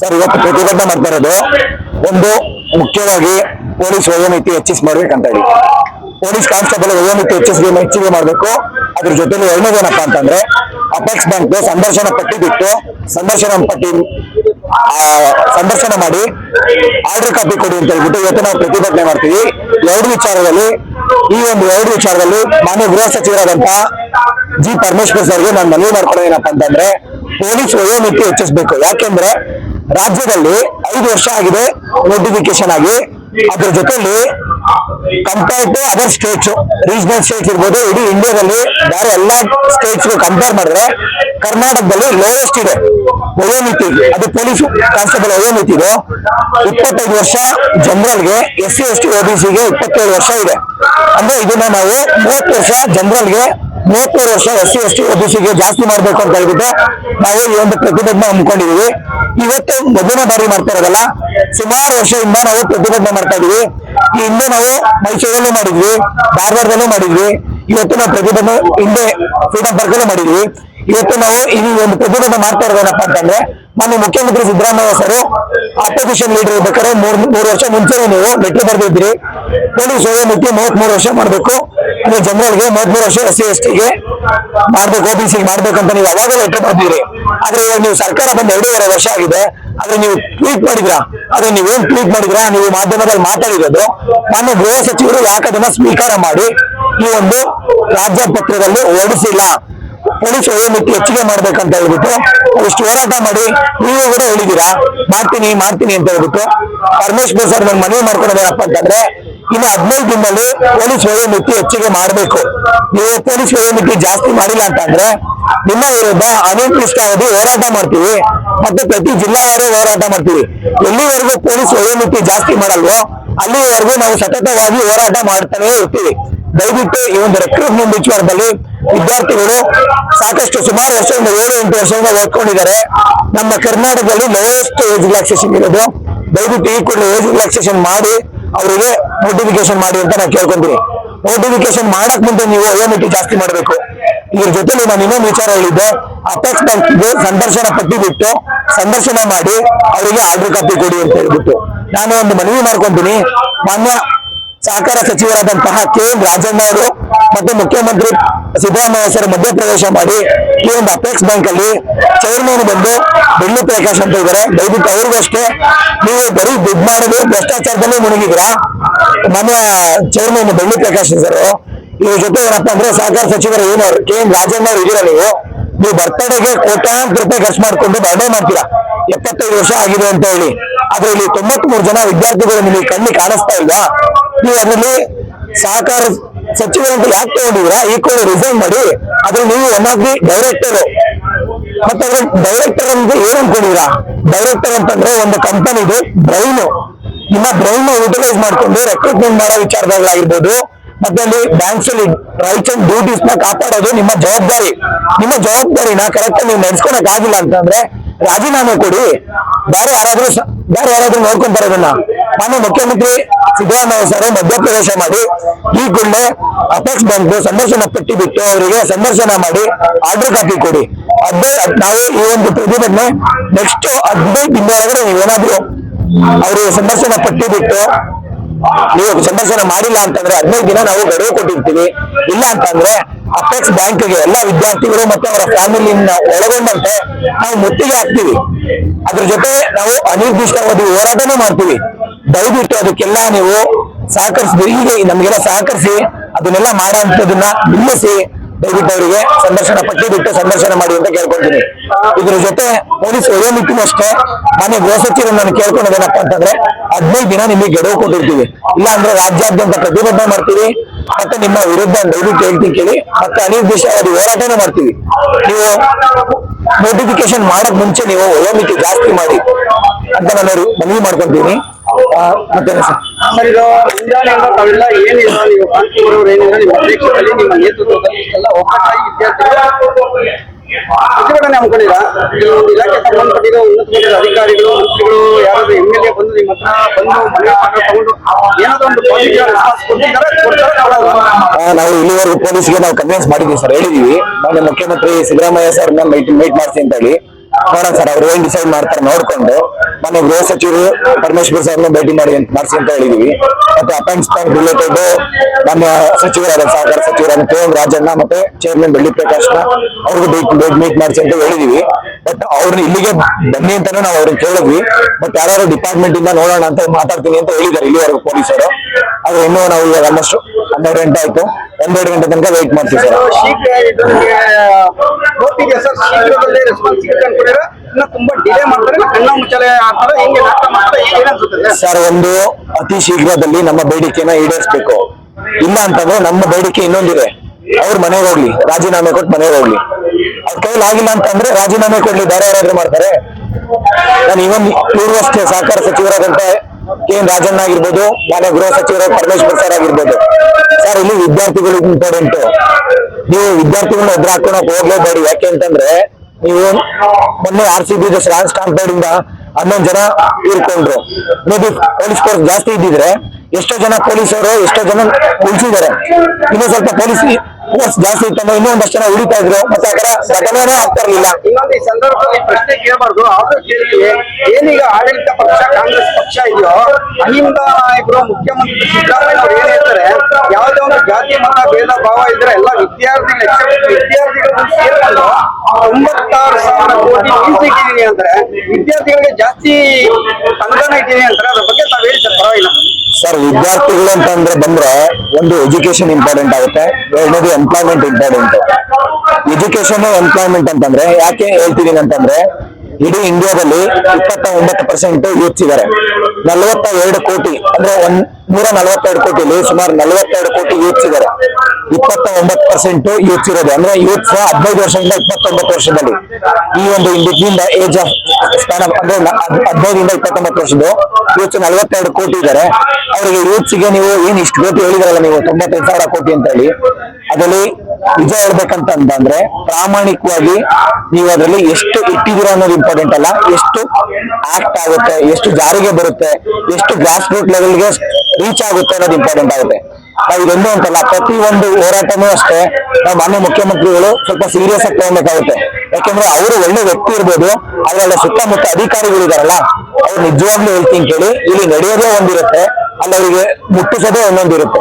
Sir. ಇವತ್ತು ಪ್ರತಿಭಟನೆ ಮಾಡ್ತಾ ಒಂದು ಮುಖ್ಯವಾಗಿ ಪೊಲೀಸ್ ವಯೋಮಿತಿ ಹೆಚ್ಚಿಸಿ ಮಾಡ್ಬೇಕಂತ ಹೇಳಿ. ಪೊಲೀಸ್ ಕಾನ್ಸ್ಟೇಬಲ್ ವಯೋಮಿತಿ ಹೆಚ್ಚಿಸಿ ಹೆಚ್ಚಿಗೆ ಮಾಡಬೇಕು? ಅದ್ರ ಜೊತೆಲಿ ಎರಡನೇದೇನಪ್ಪ ಅಂತಂದ್ರೆ ಅಪೆಕ್ಸ್ ಬ್ಯಾಂಕ್ ಸಂದರ್ಶನ ಪಟ್ಟಿ ಬಿಟ್ಟು, ಸಂದರ್ಶನ ಪಟ್ಟಿ ಸಂದರ್ಶನ ಮಾಡಿ ಆರ್ಡರ್ ಕಾಪಿ ಕೊಡಿ ಅಂತ ಹೇಳ್ಬಿಟ್ಟು ಇವತ್ತು ನಾವು ಪ್ರತಿಭಟನೆ ಮಾಡ್ತೀವಿ. ಎರಡು ವಿಚಾರದಲ್ಲಿ, ಈ ಒಂದು ಎರಡು ವಿಚಾರದಲ್ಲಿ ಮಾನ್ಯ ಗೃಹ ಸಚಿವರಾದಂತ ಜಿ ಪರಮೇಶ್ವರ್ ಸರ್ಗೆ ನಾನು ಮನವಿ ಮಾಡ್ಕೊಳ್ಳೋದು ಏನಪ್ಪ ಅಂತಂದ್ರೆ, ಪೊಲೀಸ್ ವಯೋಮಿತಿ ಹೆಚ್ಚಿಸಬೇಕು. ಯಾಕೆಂದ್ರೆ ರಾಜ್ಯದಲ್ಲಿ ಐದು ವರ್ಷ ಆಗಿದೆ ನೋಟಿಫಿಕೇಶನ್ ಆಗಿ. ಅದ್ರ ಜೊತೆಲಿ compare to other states regional states ಇರ್ಬೋದು, ಇಡೀ ಇಂಡಿಯಾದಲ್ಲಿ ಬೇರೆ ಎಲ್ಲಾ ಸ್ಟೇಟ್ಸ್ ಕಂಪೇರ್ ಮಾಡಿದ್ರೆ ಕರ್ನಾಟಕದಲ್ಲಿ ಲೋಯೆಸ್ಟ್ ಇದೆ. ವಯೋಮಿತಿ ಅದು ಪೊಲೀಸ್ ಕಾನ್ಸ್ಟೇಬಲ್ ವಯೋಮಿತಿ ಇದೆ ಇಪ್ಪತ್ತೈದು ವರ್ಷ ಜನರಲ್ಗೆ ಎಸ್ ಸಿ ಎಸ್ ಟಿ ಒಬಿಸಿಗೆ ಇಪ್ಪತ್ತೇಳು ವರ್ಷ ಇದೆ. ಅಂದ್ರೆ ಇದನ್ನ ನಾವು ಮೂವತ್ತು ವರ್ಷ ಜನರಲ್ಗೆ ಮೂವತ್ತೇಳು ವರ್ಷ ಎಸ್ ಸಿ ಎಸ್ ಟಿ ಒಬಿಸಿಗೆ ಜಾಸ್ತಿ ಮಾಡ್ಬೇಕು ಅಂತ ಹೇಳ್ಬಿಟ್ಟು ನಾವು ಈ ಒಂದು ಪ್ರತಿಭಟನೆ ಹಮ್ಮಿಕೊಂಡಿದೀವಿ ಇವತ್ತು ಮೊದಲನೇ ಬಾರಿ ಮಾಡ್ತಾ ಇರೋದಲ್ಲ, ಸುಮಾರು ವರ್ಷದಿಂದ ನಾವು ಪ್ರತಿಭಟನೆ ಮಾಡ್ತಾ ಇದೀವಿ ಈ ಹಿಂದೆ ನಾವು ಮೈಸೂರಲ್ಲೂ ಮಾಡಿದ್ವಿ, ಧಾರವಾಡದಲ್ಲೂ ಮಾಡಿದ್ವಿ. ಇವತ್ತು ನಾವು ಪ್ರತಿಭಟನೆ ಹಿಂದೆ ಫ್ರೀಡಂ ಪಾರ್ಕ್ ಅಲ್ಲೂ ಮಾಡಿದ್ವಿ. ಇವತ್ತು ನಾವು ಈ ಒಂದು ಪ್ರತಿಭಟನೆ ಮಾಡ್ತಾ ಇರೋದೇನಪ್ಪ ಅಂತಂದ್ರೆ ಮೊನ್ನೆ ಮುಖ್ಯಮಂತ್ರಿ ಸಿದ್ದರಾಮಯ್ಯ ಸರ್ ಅಪೋಸಿಷನ್ ಲೀಡರ್ ಇರ್ಬೇಕಾದ್ರೆ ಮೂರ್, ಮೂರು ವರ್ಷ ಮುಂಚೆನೆ ನೀವು ಲೆಟರ್ ಬರೆದಿದ್ರಿ ಪೊಲೀಸ್ ಮೂವತ್ ಮೂವತ್ಮೂರು ವರ್ಷ ಮಾಡಬೇಕು. ಅಂದ್ರೆ ಜನರಲ್ಗೆ ಮೂವತ್ಮೂರು ವರ್ಷ ಎಸ್ ಸಿ, ಎಸ್ ಟಿಗೆ ಮಾಡ್ಬೇಕು ಓಬಿಸಿ ಮಾಡ್ಬೇಕಂತ ನೀವು ಯಾವಾಗ ಲೆಟರ್ ಬರ್ತೀರಿ ಆದ್ರೆ ಇವಾಗ ನೀವು ಸರ್ಕಾರ ಬಂದ ಎರಡೂವರೆ ವರ್ಷ ಆಗಿದೆ. ಆದ್ರೆ ನೀವು ಟ್ವೀಟ್ ಮಾಡಿದ್ರಾ? ಆದ್ರೆ ನೀವೇನ್ ಟ್ವೀಟ್ ಮಾಡಿದ್ರಾ? ನೀವು ಮಾಧ್ಯಮದಲ್ಲಿ ಮಾತಾಡಿರೋದು. ನಾನು ಗೃಹ ಸಚಿವರು ಯಾಕೆ ಅದನ್ನ ಸ್ವೀಕಾರ ಮಾಡಿ ಈ ಒಂದು ರಾಜ್ಯ ಪತ್ರದಲ್ಲಿ ಹೊರಡಿಸಿಲ್ಲ ಪೊಲೀಸ್ ವಯೋಮಿತಿ ಹೆಚ್ಚಿಗೆ ಮಾಡ್ಬೇಕಂತ ಹೇಳ್ಬಿಟ್ಟು ಇಷ್ಟು ಹೋರಾಟ ಮಾಡಿ ನೀವು ಕೂಡ ಹೇಳಿದೀರಾ, ಮಾಡ್ತೀನಿ ಮಾಡ್ತೀನಿ ಅಂತ ಹೇಳ್ಬಿಟ್ಟು. ಪರಮೇಶ್ವರ್ ಸರ್ ನನ್ ಮನವಿ ಮಾಡ್ಕೊಳೋದೇನಪ್ಪ ಅಂತಂದ್ರೆ, ಇನ್ನು ಹದಿನೈದು ದಿನದಲ್ಲಿ ಪೊಲೀಸ್ ವಯೋಮಿತಿ ಹೆಚ್ಚಿಗೆ ಮಾಡಬೇಕು? ನೀವು ಪೊಲೀಸ್ ವಯೋಮಿತಿ ಜಾಸ್ತಿ ಮಾಡಿಲ್ಲ ಅಂತಂದ್ರೆ ನಿಮ್ಮ ವಿರುದ್ಧ ಅನಿರ್ದಿಷ್ಟಾವಧಿ ಹೋರಾಟ ಮಾಡ್ತೀವಿ. ಮತ್ತೆ ಪ್ರತಿ ಜಿಲ್ಲಾವಾರು ಹೋರಾಟ ಮಾಡ್ತೀವಿ. ಎಲ್ಲಿವರೆಗೂ ಪೊಲೀಸ್ ವಯೋಮಿತಿ ಜಾಸ್ತಿ ಮಾಡಲ್ವೋ, ಅಲ್ಲಿವರೆಗೂ ನಾವು ಸತತವಾಗಿ ಹೋರಾಟ ಮಾಡ್ತಾನೆ ಇರ್ತೀವಿ. ದಯವಿಟ್ಟು ಈ ಒಂದು ರೆಕ್ರೂಟ್ಮೆಂಟ್ ವಿಚಾರದಲ್ಲಿ ವಿದ್ಯಾರ್ಥಿಗಳು ಸಾಕಷ್ಟು ಸುಮಾರು ವರ್ಷದಿಂದ ಏಳು, ಎಂಟು ವರ್ಷದಿಂದ ಓದ್ಕೊಂಡಿದ್ದಾರೆ. ನಮ್ಮ ಕರ್ನಾಟಕದಲ್ಲಿ ಲೋಯೆಸ್ಟ್ ಏಜ್ ರಿಲ್ಯಾಕ್ಸೇಷನ್ ಇರೋದು. ದಯವಿಟ್ಟು ಈ ಕೂಡಲೇ ಏಜ್ ರಿಲ್ಯಾಕ್ಸೇಷನ್ ಮಾಡಿ, ಅವರಿಗೆ ನೋಟಿಫಿಕೇಶನ್ ಮಾಡಿ ಅಂತ ನಾನು ಕೇಳ್ಕೊಂತೀನಿ. ನೋಟಿಫಿಕೇಶನ್ ಮಾಡಕ್ ಮುಂದೆ ನೀವು ವಯೋಮಿತಿ ಜಾಸ್ತಿ ಮಾಡಬೇಕು. ಇದ್ರ ಜೊತೆಲಿ ನಾನು ಇನ್ನೊಂದು ವಿಚಾರ ಹೇಳಿದ್ದೆ. ಅಪೆಕ್ಸ್ ಬ್ಯಾಂಕ್ಗೆ ಸಂದರ್ಶನ ಪಟ್ಟಿ ಬಿಟ್ಟು ಸಂದರ್ಶನ ಮಾಡಿ ಅವರಿಗೆ ಆರ್ಡರ್ ಕಾಪಿ ಕೊಡಿ ಅಂತ ಹೇಳ್ಬಿಟ್ಟು. ನಾನು ಒಂದು ಮನವಿ ಮಾಡ್ಕೊಂತೀನಿ. ಮಾನ್ಯ ಸಹಕಾರ ಸಚಿವರಾದಂತಹ ಕೆ ಎಂ ರಾಜಣ್ಣ ಅವರು ಮತ್ತು ಮುಖ್ಯಮಂತ್ರಿ ಸಿದ್ದರಾಮಯ್ಯ ಸರ್ ಮಧ್ಯಪ್ರವೇಶ ಮಾಡಿ ಈ ಒಂದು ಅಪೆಕ್ಸ್ ಬ್ಯಾಂಕ್ ಅಲ್ಲಿ ಚೇರ್ಮನ್ ಬಂದು ಬೆಳ್ಳಿ ಪ್ರಕಾಶ್ ಅಂತ ಇದ್ದಾರೆ. ದಯವಿಟ್ಟು ಅವ್ರಿಗೂ ಅಷ್ಟೇ, ನೀವು ಬರೀ ದುಡ್ಡು ಮಾಡಿದ್ರೆ ಭ್ರಷ್ಟಾಚಾರದಲ್ಲಿ ಮುಳುಗಿದ್ರ ನಮ್ಮ ಚೇರ್ಮನ್ ಬೆಳ್ಳಿ ಪ್ರಕಾಶ್ ಸರ್ ಇವ್ರ ಜೊತೆ ಏನಪ್ಪಾ ಅಂದ್ರೆ ಸಹಕಾರ ಸಚಿವರು ಏನು ಕೆ ಎಂ ರಾಜಣ್ಣ ಅವರು ಇದೀರ ನೀವು? ನೀವು ಬರ್ತಡೆಗೆ ಕೋಟ್ಯಾಂತರ ರೂಪಾಯಿ ಖರ್ಚು ಮಾಡ್ಕೊಂಡು ಬರ್ಡೇ ಮಾಡ್ತೀರಾ? ಎಪ್ಪತ್ತೈದು ವರ್ಷ ಆಗಿದೆ ಅಂತ ಹೇಳಿ. ಆದ್ರೆ ಇಲ್ಲಿ ತೊಂಬತ್ ಮೂರು ಜನ ವಿದ್ಯಾರ್ಥಿಗಳು ನಿಮಗೆ ಕಣ್ಣಿ ಕಾಣಿಸ್ತಾ ಇಲ್ವಾ? ನೀವು ಅದರಲ್ಲಿ ಸಹಕಾರ ಸಚಿವರು ಅಂತ ಯಾಕೆ ತಗೊಂಡಿದ್ರ ಈ ಕೂಡ ರಿಸೈನ್ ಮಾಡಿ, ಅದ್ರಲ್ಲಿ ನೀವು ಒನ್ ಆಫ್ ದಿ ಡೈರೆಕ್ಟರ್ ಮತ್ತೆ ಅದ್ರ ಡೈರೆಕ್ಟರ್ ಅಂದ್ರೆ ಏನ್ ಅನ್ಕೊಂಡಿದ್ರ ಡೈರೆಕ್ಟರ್ ಅಂತಂದ್ರೆ ಒಂದು ಕಂಪನಿದು ಬ್ರೈನ್ ನಿಮ್ಮ ಬ್ರೈನ್ ಯುಟಿಲೈಸ್ ಮಾಡ್ಕೊಂಡು ರೆಕ್ರೂಟ್ಮೆಂಟ್ ಮಾಡೋ ವಿಚಾರಗಳಾಗಿರ್ಬೋದು ಮತ್ತೆ ಅಲ್ಲಿ ಬ್ಯಾಂಕ್ಸ್ ಅಲ್ಲಿ ರೈಟ್ಸ್ ಅಂಡ್ ಡ್ಯೂಟೀಸ್ನ ಕಾಪಾಡೋದು ನಿಮ್ಮ ಜವಾಬ್ದಾರಿ. ನಿಮ್ಮ ಜವಾಬ್ದಾರಿನ ಕರೆಕ್ಟ್ ನೀವು ನಡ್ಸ್ಕೊಳಕ್ ಆಗಿಲ್ಲ ಅಂತಂದ್ರೆ ರಾಜೀನಾಮೆ ಕೊಡಿ. ಬೇರೆ ಯಾರಾದ್ರೂ ಬೇರೆ ಯಾರಾದ್ರೂ ನೋಡ್ಕೊಂತಾರೆ ಅದನ್ನ ಮಾನ್ಯ ಮುಖ್ಯಮಂತ್ರಿ ಸಿದ್ದರಾಮಯ್ಯ ಸರ್, ಮಧ್ಯಪ್ರವೇಶ ಮಾಡಿ, ಈ ಕೂಡಲೇ ಅಪೆಕ್ಸ್ ಬ್ಯಾಂಕ್ ಸಂದರ್ಶನ ಪಟ್ಟಿ ಬಿಟ್ಟು ಅವರಿಗೆ ಸಂದರ್ಶನ ಮಾಡಿ ಆರ್ಡರ್ ಕಾಪಿ ಕೊಡಿ. ಅದೇ ನಾವು ಈ ಒಂದು ಪ್ರತಿಭಟನೆ ನೆಕ್ಸ್ಟ್ ಹದಿನೈದು ದಿನ ಒಳಗಡೆ ನೀವೇನಾದ್ರೂ ಅವರು ಸಂದರ್ಶನ ಪಟ್ಟಿ ಬಿಟ್ಟು ನೀವು ಸಂದರ್ಶನ ಮಾಡಿಲ್ಲ ಅಂತಂದ್ರೆ ಹದಿನೈದು ದಿನ ನಾವು ಗಡುವು ಕೊಟ್ಟಿರ್ತೀವಿ. ಇಲ್ಲ ಅಂತಂದ್ರೆ ಅಪೆಕ್ಸ್ ಬ್ಯಾಂಕ್ಗೆ ಎಲ್ಲ ವಿದ್ಯಾರ್ಥಿಗಳು ಮತ್ತೆ ಅವರ ಫ್ಯಾಮಿಲಿನ ಒಳಗೊಂಡಂತೆ ನಾವು ಮುತ್ತಿಗೆ ಹಾಕ್ತೀವಿ. ಅದ್ರ ಜೊತೆ ನಾವು ಅನಿರ್ದಿಷ್ಟಾವಧಿ ಹೋರಾಟನೂ ಮಾಡ್ತೀವಿ. ದಯವಿಟ್ಟು ಅದಕ್ಕೆಲ್ಲ ನೀವು ಸಹಕರಿಸಿ ಹೀಗೆ ನಮಗೆಲ್ಲ ಸಹಕರಿಸಿ ಅದನ್ನೆಲ್ಲ ಮಾಡುವಂತದನ್ನ ನಿಲ್ಲಿಸಿ ದಯವಿಟ್ಟು ಅವರಿಗೆ ಸಂದರ್ಶನ ಪಟ್ಟಿ ಬಿಟ್ಟು ಸಂದರ್ಶನ ಮಾಡಿ ಅಂತ ಕೇಳ್ಕೊಂತೀನಿ ಇದ್ರ ಜೊತೆ ಪೊಲೀಸ್ ವಯೋಮಿತಿನೂ ಅಷ್ಟೇ. ಮಾನ್ಯ ಗೃಹ ಸಚಿವರು ನಾನು ಕೇಳ್ಕೊಳ್ಳೋದೇನಪ್ಪ ಅಂತಂದ್ರೆ, ಹದಿನೈದು ದಿನ ನಿಮಗೆ ಗಡುವು ಕೊಟ್ಟಿರ್ತೀವಿ. ಇಲ್ಲ ಅಂದ್ರೆ ರಾಜ್ಯಾದ್ಯಂತ ಪ್ರತಿಭಟನೆ ಮಾಡ್ತೀವಿ. ಮತ್ತೆ ನಿಮ್ಮ ವಿರುದ್ಧ ದಯವಿಟ್ಟು ಹೇಳ್ತೀನಿ ಕೇಳಿ. ಮತ್ತೆ ಅನಿರ್ದಿಷ್ಟಾವಧಿ ಹೋರಾಟನೂ ಮಾಡ್ತೀವಿ. ನೀವು ನೋಟಿಫಿಕೇಶನ್ ಮಾಡಕ್ ಮುಂಚೆ ನೀವು ವಯೋಮಿತಿ ಜಾಸ್ತಿ ಮಾಡಿ. ಅಂತ ನಾನು ಮನವಿ ಮಾಡ್ಕೊಂತೀನಿ. ಮತ್ತೆ ಪ್ರತಿಭಟನೆ ಹಮ್ಮಿಕೊಂಡಿಲ್ಲ. ಸಂಬಂಧಪಟ್ಟಿರೋ ಉನ್ನತ ಮಟ್ಟದ ಅಧಿಕಾರಿಗಳು ಬಂದು ನಿಮ್ಮ ಬಂದು ಮನೆ ಪತ್ರ ತಗೊಂಡು ಏನಾದ್ರೂ ಒಂದು ನಾವು ಇಲ್ಲಿವರೆಗೂ ಪೊಲೀಸ್ಗೆ ನಾವು ಕನ್ವಿನ್ಸ್ ಮಾಡಿದ್ದೀವಿ ಸರ್ ಹೇಳಿದೀವಿ ನಾನು ಮುಖ್ಯಮಂತ್ರಿ ಸಿದ್ದರಾಮಯ್ಯ ಸರ್ನ ಮೀಟ್ ಮೀಟ್ ಮಾಡ್ತೀನಿ ಅಂತ ಹೇಳಿ. ನೋಡೋಣ ಸರ್, ಅವ್ರು ಏನ್ ಡಿಸೈಡ್ ಮಾಡ್ತಾರೆ ನೋಡ್ಕೊಂಡು. ಮೊನ್ನೆ ಗೃಹ ಸಚಿವರು ಪರಮೇಶ್ವರ್ ಸರ್ನ ಭೇಟಿ ಮಾಡಿ ಮಾಡಿಸಿ ಅಂತ ಹೇಳಿದೀವಿ. ಮತ್ತೆ ಅಪೆಂಡ್ಸ್ ಬ್ಯಾಂಕ್ ರಿಲೇಟೆಡ್ ನಮ್ಮ ಸಚಿವರಾದ ಸಹಕಾರ ಸಚಿವರಾದ ಕೆ ಎಂ ರಾಜಣ್ಣ ಮತ್ತೆ ಚೇರ್ಮನ್ ಬೆಳ್ಳಿ ಪ್ರಕಾಶ್ನ ಅವ್ರಿಗೂ ಭೇಟಿ ಮೀಟ್ ಮಾಡಿಸಿ ಅಂತ ಹೇಳಿದೀವಿ. ಬಟ್ ಅವ್ರನ್ನ ಇಲ್ಲಿಗೆ ಬನ್ನಿ ಅಂತಾನೆ ನಾವು ಅವ್ರನ್ನ ಕೇಳಿದ್ವಿ. ಬಟ್ ಯಾರು ಡಿಪಾರ್ಟ್ಮೆಂಟ್ ಇಂದ ನೋಡೋಣ ಅಂತ ಮಾತಾಡ್ತೀನಿ ಅಂತ ಹೇಳಿದ್ದಾರೆ ಇಲ್ಲಿವರೆಗೂ ಪೊಲೀಸರು. ಆದ್ರೆ ಇನ್ನೂ ನಾವು ಇವಾಗ ಆಲ್ಮೋಸ್ಟ್ ಹನ್ನೆರಡು ಗಂಟೆ ಆಯ್ತು. ಒಂದೆರಡು ಗಂಟೆ ತನಕ ವೆಯ್ಟ್ ಮಾಡ್ತೀವಿ ಸರ್. ಸರ್, ಒಂದು ಅತಿ ಶೀಘ್ರದಲ್ಲಿ ನಮ್ಮ ಬೇಡಿಕೆನ ಈಡೇರಿಸಬೇಕು. ಇಲ್ಲ ಅಂತಂದ್ರೆ ನಮ್ಮ ಬೇಡಿಕೆ ಇನ್ನೊಂದಿದೆ. ಅವ್ರ ಮನೆಗೆ ಹೋಗ್ಲಿ, ರಾಜೀನಾಮೆ ಕೊಟ್ಟು ಮನೆಗೆ ಹೋಗ್ಲಿ. ಅವ್ರ ಕೈಲಿ ಆಗಿಲ್ಲ ಅಂತಂದ್ರೆ ರಾಜೀನಾಮೆ ಕೊಡ್ಲಿ, ಬೇರೆ ಯಾರಾದ್ರೂ ಮಾಡ್ತಾರೆ. ನಾನು ಇವನ್ ಪೂರ್ವಷ್ಟೇ ಸಹಕಾರ ಸಚಿವರಾದಂತ ಕೆ ಎನ್ ರಾಜಣ್ಣ ಆಗಿರ್ಬೋದು, ಮಾನ್ಯ ಗೃಹ ಸಚಿವರ ಪರಮೇಶ್ವರ್ ಸರ್ ಆಗಿರ್ಬೋದು. ಸರ್, ಇಲ್ಲಿ ವಿದ್ಯಾರ್ಥಿಗಳು ಇಂಪಾರ್ಟೆಂಟ್. ನೀವು ವಿದ್ಯಾರ್ಥಿಗಳನ್ನ ಎದುರು ಹಾಕೊಳಕ್ ಹೋಗ್ಲೇಬೇಡಿ. ಯಾಕೆ ಅಂತಂದ್ರೆ ನೀವು ಮೊನ್ನೆ R C B fans compound ಇಂದ ಹನ್ನೊಂದು ಜನ ತೀರ್ಕೊಂಡ್ರು ಮೇ ಬಿ ಪೊಲೀಸ್ ಫೋರ್ಸ್ ಜಾಸ್ತಿ ಇದ್ದಿದ್ರೆ ಎಷ್ಟೋ ಜನ ಪೊಲೀಸರು, ಎಷ್ಟೋ ಜನ ಉಳಿಸಿದ್ದಾರೆ ಇನ್ನು ಸ್ವಲ್ಪ ಪೊಲೀಸ್ ಫೋರ್ಸ್ ಜಾಸ್ತಿ ಇತ್ತಂದ್ರೆ ಇನ್ನೂ ಜನ ಉಳಿತಾ ಇದ್ರು. ಮತ್ತೆ ಆ ಕಡೆ ಘಟನೆನೇ ಆಗ್ತಾ ಇರಲಿಲ್ಲ. ಇನ್ನೊಂದು ಈ ಸಂದರ್ಭದಲ್ಲಿ ಪ್ರಶ್ನೆ ಕೇಳಬಾರ್ದು. ಆದ್ರೂ ಕೇಳ್ತೀವಿ ಏನೀಗ ಆಡಳಿತ ಪಕ್ಷ, ಕಾಂಗ್ರೆಸ್ ಪಕ್ಷ ಇದೆಯೋ? ಅಲ್ಲಿಂದ ಇಬ್ರು ಮುಖ್ಯಮಂತ್ರಿ ಸಿದ್ದರಾಮಯ್ಯ ಅವರು ಏನ್ ಹೇಳ್ತಾರೆ? ಯಾವುದೇ ಒಂದು ಜಾತಿ, ಮತ, ಭೇದ, ಭಾವ ಇದ್ರೆ ಎಲ್ಲ ವಿದ್ಯಾರ್ಥಿಗಳು ತೊಂಬತ್ತಾರು ಸಾವಿರ ಕೋಟಿ ಮೀಸಲಿಟ್ಟಿದ್ದೀನಿ ಅಂದ್ರೆ ವಿದ್ಯಾರ್ಥಿಗಳಿಗೆ ಜಾಸ್ತಿ ಅನುದಾನ ಇಟ್ಟಿದ್ದೀನಿ ಅಂತಾರೆ ಅದ್ರ ಬಗ್ಗೆ ತಾವ್ ಹೇಳಿ ಸರ್, ಪರವಾಗಿಲ್ಲ. ಸರ್, ವಿದ್ಯಾರ್ಥಿಗಳು ಅಂತಂದ್ರೆ ಬಂದ್ರೆ ಒಂದು ಎಜುಕೇಶನ್ ಇಂಪಾರ್ಟೆಂಟ್ ಆಗುತ್ತೆ, ಎರಡನೇದು ಎಂಪ್ಲಾಯ್ಮೆಂಟ್ ಇಂಪಾರ್ಟೆಂಟ್. ಎಜುಕೇಶನ್ ಎಂಪ್ಲಾಯ್ಮೆಂಟ್ ಅಂತಂದ್ರೆ ಯಾಕೆ ಹೇಳ್ತಿದೀನಿ ಅಂತಂದ್ರೆ ಇಡೀ ಇಂಡಿಯಾದಲ್ಲಿ ಇಪ್ಪತ್ತ ಒಂಬತ್ತು ಪರ್ಸೆಂಟ್ ಯೂತ್ಸ್ ಇದಾರೆ. ನಲವತ್ತ ಎರಡು ಕೋಟಿ ಅಂದ್ರೆ ಒಂದ್ ನೂರ ನಲವತ್ತೆರಡು ಕೋಟಿಲಿ ಸುಮಾರು ನಲವತ್ತೆರಡು ಕೋಟಿ ಯೂತ್ಸ್ ಇದಾರೆ. ಇಪ್ಪತ್ತ ಒಂಬತ್ತು ಪರ್ಸೆಂಟ್ ಯೂತ್ಸ್ ಇರೋದು ಅಂದ್ರೆ ಯೂತ್ಸ್ ಹದಿನೈದು ವರ್ಷದಿಂದ ಇಪ್ಪತ್ತೊಂಬತ್ತು ವರ್ಷದಲ್ಲಿ. ಈ ಒಂದು ಬಿಟ್ವೀನ್ ಏಜ್ ಆಫ್ ಸ್ಪ್ಯಾನ್ ಅಂದ್ರೆ ಹದಿನೈದರಿಂದ ಇಪ್ಪತ್ತೊಂಬತ್ತು ವರ್ಷದ ಯೂತ್ಸ್ ನಲವತ್ತೆರಡು ಕೋಟಿ ಇದ್ದಾರೆ ಅವರಿಗೆ ಯೂತ್ಸ್ಗೆ ನೀವು ಏನ್ ಇಷ್ಟು ಕೋಟಿ ಹೇಳಿದ್ರಲ್ಲ ನೀವು? ತೊಂಬತ್ತೈದು ಸಾವಿರ ಕೋಟಿ ಅಂತ ಹೇಳಿ ಅದರಲ್ಲಿ ನಿಜ ಹೇಳ್ಬೇಕಂತ ಅಂತಂದ್ರೆ ಪ್ರಾಮಾಣಿಕವಾಗಿ ನೀವು ಅದರಲ್ಲಿ ಎಷ್ಟು ಇಟ್ಟಿದ್ದೀರಾ ಅನ್ನೋದು ಇಂಪಾರ್ಟೆಂಟ್ ಅಲ್ಲ. ಎಷ್ಟು ಆಕ್ಟ್ ಆಗುತ್ತೆ, ಎಷ್ಟು ಜಾರಿಗೆ ಬರುತ್ತೆ, ಎಷ್ಟು ಗ್ರಾಸ್ ರೂಟ್ ಲೆವೆಲ್ಗೆ ರೀಚ್ ಆಗುತ್ತೆ ಅನ್ನೋದು ಇಂಪಾರ್ಟೆಂಟ್ ಆಗುತ್ತೆ. ನಾವು ಇದೊಂದು ಅಂತಲ್ಲ, ಪ್ರತಿ ಒಂದು ಹೋರಾಟನೂ ಅಷ್ಟೇ ನಾವು ಮಾನ್ಯ ಮುಖ್ಯಮಂತ್ರಿಗಳು ಸ್ವಲ್ಪ ಸೀರಿಯಸ್ ಆಗಿ ತಗೊಬೇಕಾಗುತ್ತೆ. ಯಾಕೆಂದ್ರೆ ಅವರು ಒಳ್ಳೆ ವ್ಯಕ್ತಿ ಇರ್ಬೋದು ಅದರಲ್ಲ ಸುತ್ತಮುತ್ತ ಅಧಿಕಾರಿಗಳು ಇದಾರಲ್ಲ, ಅವ್ರು ನಿಜವಾಗ್ಲೂ ಹೇಳ್ತೀನಿ ಕೇಳಿ, ಇಲ್ಲಿ ನಡೆಯೋದೇ ಒಂದಿರುತ್ತೆ. ಅಲ್ಲಿ ಅವರಿಗೆ ಮುಟ್ಟಿಸೋದೇ ಒಂದೊಂದಿರುತ್ತೆ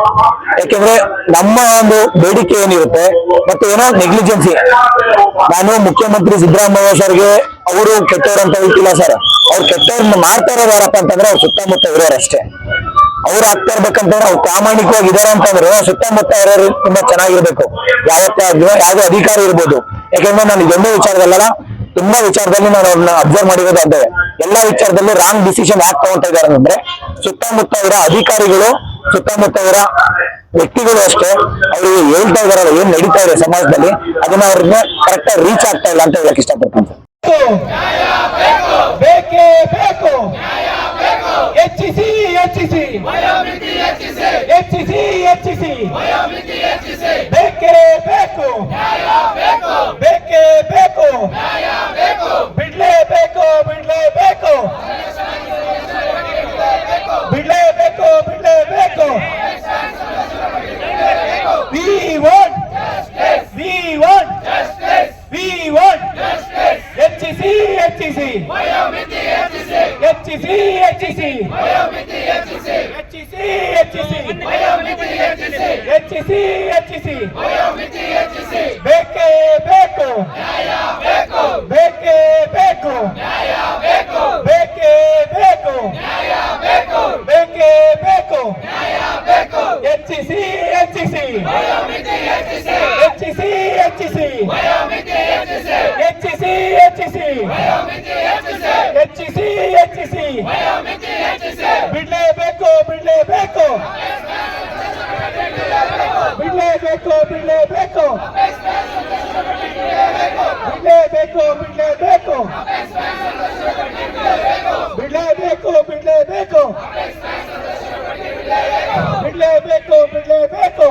ಯಾಕೆಂದ್ರೆ ನಮ್ಮ ಒಂದು ಬೇಡಿಕೆ ಏನಿರುತ್ತೆ, ಮತ್ತೆ ಏನೋ ನೆಗ್ಲಿಜೆನ್ಸಿ ನಾನು ಮುಖ್ಯಮಂತ್ರಿ ಸಿದ್ದರಾಮಯ್ಯ ಸರ್ಗೆ ಅವರು ಕೆಟ್ಟವ್ರು ಅಂತ ಹೇಳ್ತಿಲ್ಲ ಸರ್. ಅವ್ರು ಕೆಟ್ಟವ್ರನ್ನ ಮಾಡ್ತಾ ಇರೋರು ಯಾರಪ್ಪ ಅಂತಂದ್ರೆ ಅವ್ರ ಸುತ್ತಮುತ್ತ ಇರೋರು ಅಷ್ಟೇ. ಅವ್ರು ಆಗ್ತಾ ಇರ್ಬೇಕಂತಂದ್ರೆ ಅವ್ರು ಪ್ರಾಮಾಣಿಕವಾಗಿ ಇದಾರೆ ಅಂತಂದ್ರೆ ಸುತ್ತಮುತ್ತ ಇರೋರು ತುಂಬಾ ಚೆನ್ನಾಗಿರ್ಬೇಕು. ಯಾವತ್ತೇ ಆಗ್ಲಿ, ಯಾವುದೇ ಅಧಿಕಾರಿ ಇರ್ಬೋದು. ಯಾಕೆಂದ್ರೆ ನಾನು ಇದೊಂದೇ ವಿಚಾರದಲ್ಲ ತುಂಬಾ ವಿಚಾರದಲ್ಲಿ ನಾನು ಅವ್ರನ್ನ ಅಬ್ಸರ್ವ್ ಮಾಡಿರೋದು ಅದೇ. ಎಲ್ಲಾ ವಿಚಾರದಲ್ಲೂ ರಾಂಗ್ ಡಿಸಿಷನ್ ಯಾಕೆ ತಗೊಂತಾ ಇದಾರೆ ಅಂದ್ರೆ. ಸುತ್ತಮುತ್ತ ಇರೋ ಅಧಿಕಾರಿಗಳು, ಸುತ್ತಮುತ್ತ ಇರೋ ವ್ಯಕ್ತಿಗಳು ಅಷ್ಟೇ ಅವರು ಹೇಳ್ತಾ ಇದಾರಲ್ಲ ಏನ್ ನಡೀತಾ ಇದೆ ಸಮಾಜದಲ್ಲಿ, ಅದನ್ನ ಅವ್ರನ್ನ ಕರೆಕ್ಟ್ ಆಗಿ ರೀಚ್ ಆಗ್ತಾ ಇಲ್ಲ ಅಂತ ಹೇಳಕ್ ಇಷ್ಟಪಡ್ತೀನಿ. ಹೆಚ್ಚಿಸಿ. ಹೆಚ್ಚಿಸಿ ಹೆಚ್ಚಿಸಿ. ಬೇಕು ಬೇಕೇ ಬೇಕು ಬಿಡ್ಲೇಬೇಕು ಬಿಡ್ಲೇಬೇಕು ಬಿಡ್ಲೇಬೇಕು ಬಿಡ್ಲೇಬೇಕು we want we want we want ಹೆಚ್ಚಿಸಿ ಹೆಚ್ಚಿಸಿ ಹೆಚ್ಚಿಸಿ ಹೆಚ್ಚಿಸಿ ಹೆಚ್ಚಿಸಿ ಹೆಚ್ಚಿಸಿ ಹೆಚ್ಚಿಸಿ ಹೆಚ್ಚಿಸಿ ಬೇಕೇ ಬೇಕು ಬೇಕೇ ಬೇಕು ಬೇಕೇ ಬೇಕು ಬೇಕೇ ಬೇಕು ಹೆಚ್ಚಿಸಿ ಹೆಚ್ಚಿಸಿ ಬಿಡಲೇಬೇಕು ಬಿಡಲೇಬೇಕು ಬಿಡಲೇಬೇಕು ಬಿಡಲೇಬೇಕು ಬಿಡಲೇಬೇಕು ಬಿಡಲೇಬೇಕು ಬಿಡಲೇಬೇಕು ಬಿಡಲೇಬೇಕು